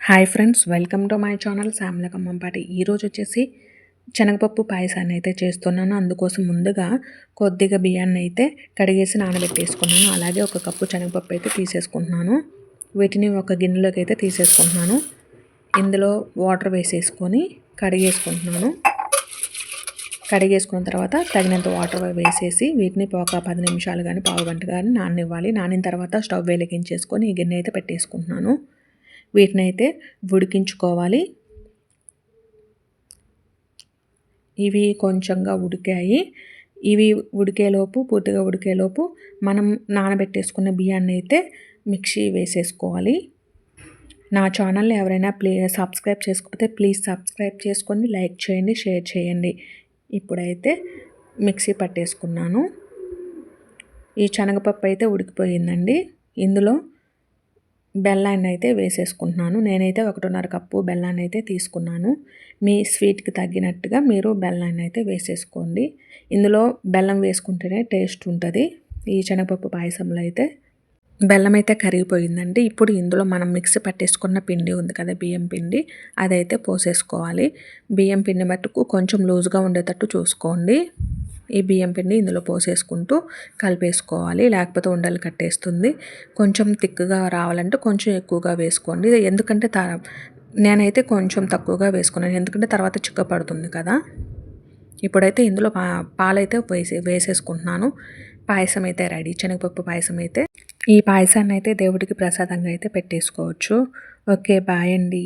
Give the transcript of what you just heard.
Hi friends welcome to my channel శామలకమ్మంపాటి ఈరోజు వచ్చేసి శనగపప్పు పాయసాన్ని అయితే చేస్తున్నాను. అందుకోసం ముందుగా కొద్దిగా బియ్యాన్ని అయితే కడిగేసి నానబెట్టేసుకున్నాను. అలాగే ఒక కప్పు శనగపప్పు అయితే తీసేసుకుంటున్నాను. వీటిని ఒక గిన్నెలోకి అయితే తీసేసుకుంటున్నాను. ఇందులో వాటర్ వేసేసుకొని కడిగేసుకుంటున్నాను. కడిగేసుకున్న తర్వాత తగినంత వాటర్ వేసేసి వీటిని ఒక పది నిమిషాలు కానీ పావు గంట కానీ నాననివ్వాలి. నానిన తర్వాత స్టవ్ వెలిగించేసుకొని ఈ గిన్నె అయితే పెట్టేసుకుంటున్నాను. వీటిని అయితే ఉడికించుకోవాలి. ఇవి కొంచెంగా ఉడికాయి. ఇవి ఉడికేలోపు పూర్తిగా ఉడికేలోపు మనం నానబెట్టేసుకున్న బియ్యాన్ని అయితే మిక్సీ వేసేసుకోవాలి. నా ఛానల్ని ఎవరైనా ప్లే సబ్స్క్రైబ్ చేసుకోకపోతే ప్లీజ్ సబ్స్క్రైబ్ చేసుకొని లైక్ చేయండి షేర్ చేయండి. ఇప్పుడైతే మిక్సీ పట్టేసుకున్నాను. ఈ శనగపప్పు అయితే ఉడికిపోయిందండి. ఇందులో బెల్లాన్ని అయితే వేసేసుకుంటున్నాను. నేనైతే ఒకటిన్నర కప్పు బెల్లాన్ని అయితే తీసుకున్నాను. మీ స్వీట్కి తగ్గినట్టుగా మీరు బెల్లాన్ని అయితే వేసేసుకోండి. ఇందులో బెల్లం వేసుకుంటేనే టేస్ట్ ఉంటుంది. ఈ శనగపప్పు పాయసంలో అయితే బెల్లం అయితే కరిగిపోయిందండి. ఇప్పుడు ఇందులో మనం మిక్సీ పట్టేసుకున్న పిండి ఉంది కదా బియ్యం పిండి అదైతే పోసేసుకోవాలి. బియ్యం పిండి మట్టుకు కొంచెం లూజ్గా ఉండేటట్టు చూసుకోండి. ఈ బియ్యం పిండి ఇందులో పోసేసుకుంటూ కలిపేసుకోవాలి. లేకపోతే ఉండలు కట్టేస్తుంది. కొంచెం తిక్కుగా రావాలంటే కొంచెం ఎక్కువగా వేసుకోండి. ఎందుకంటే త నేనైతే కొంచెం తక్కువగా వేసుకున్నాను. ఎందుకంటే తర్వాత చిక్క పడుతుంది కదా. ఇప్పుడైతే ఇందులో పా పాలైతే వేసే వేసేసుకుంటున్నాను. పాయసం అయితే రెడీ. శనగపప్పు పాయసం అయితే. ఈ పాయసాన్ని అయితే దేవుడికి ప్రసాదంగా అయితే పెట్టేసుకోవచ్చు. ఓకే బాయ్ అండి.